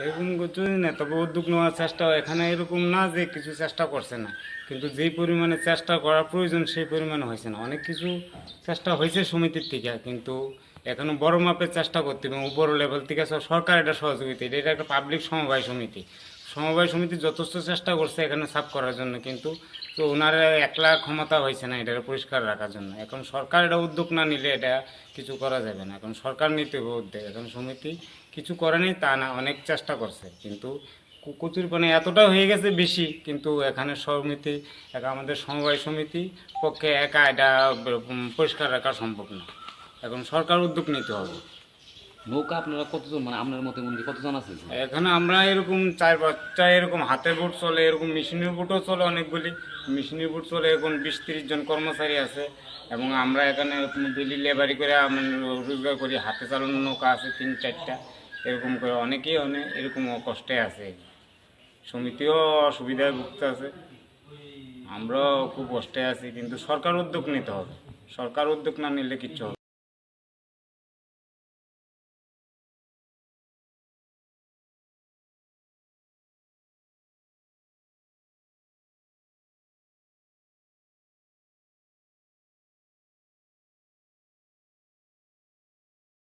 এরকম কিছু না উদ্যোগ নেওয়ার চেষ্টা এখানে এরকম না যে কিছু চেষ্টা করছে না। কিন্তু যেই পরিমাণে চেষ্টা করা প্রয়োজন, সেই পরিমাণে হয়েছে না। অনেক কিছু চেষ্টা হয়েছে সমিতির থেকে, কিন্তু এখনও বড় মাপের চেষ্টা করতে হবে উপর লেভেল থেকে সরকার এটা সহযোগিতা, এটা একটা পাবলিক সমবায় সমিতি। সমবায় সমিতি যথেষ্ট চেষ্টা করছে এখানে সাফ করার জন্য, কিন্তু তো ওনারা একলা ক্ষমতা হয়েছে না এটা পরিষ্কার রাখার জন্য। এখন সরকার এটা উদ্যোগ না নিলে এটা কিছু করা যাবে না। এখন সরকার নিতে হবে উদ্যোগ, এখন সমিতি কিছু করেনি তা না, অনেক চেষ্টা করছে। কিন্তু কচুর পানে এতটা হয়ে গেছে বেশি, কিন্তু এখানে সমিতি, এক আমাদের সমবায় সমিতি পক্ষে একা এটা পরিষ্কার রাখা সম্ভব না। এখন সরকার উদ্যোগ নিতে হবে। নৌকা আপনারা কতজন মানে আপনার মতে মনে কতজন আছে এখানে আমরা এরকম চার বাচ্চা এরকম হাতের বোট চলে, এরকম মেশিনের বোটও চলে অনেকগুলি। মেশিনের বোট চলে এরকম বিশ তিরিশ জন কর্মচারী আছে এবং আমরা এখানে ডেলি লেবারি করে রোজগার করি, হাতে চালানো নৌকা আছে তিন চারটা, এরকম করে অনেকেই অনেক এরকম কষ্টে আছে। সমিতিও অসুবিধায় ভুগতে আছে। আমরাও খুব কষ্টে আছি, কিন্তু সরকার উদ্যোগ নিতে হবে। সরকার উদ্যোগ না নিলে কিচ্ছু হবে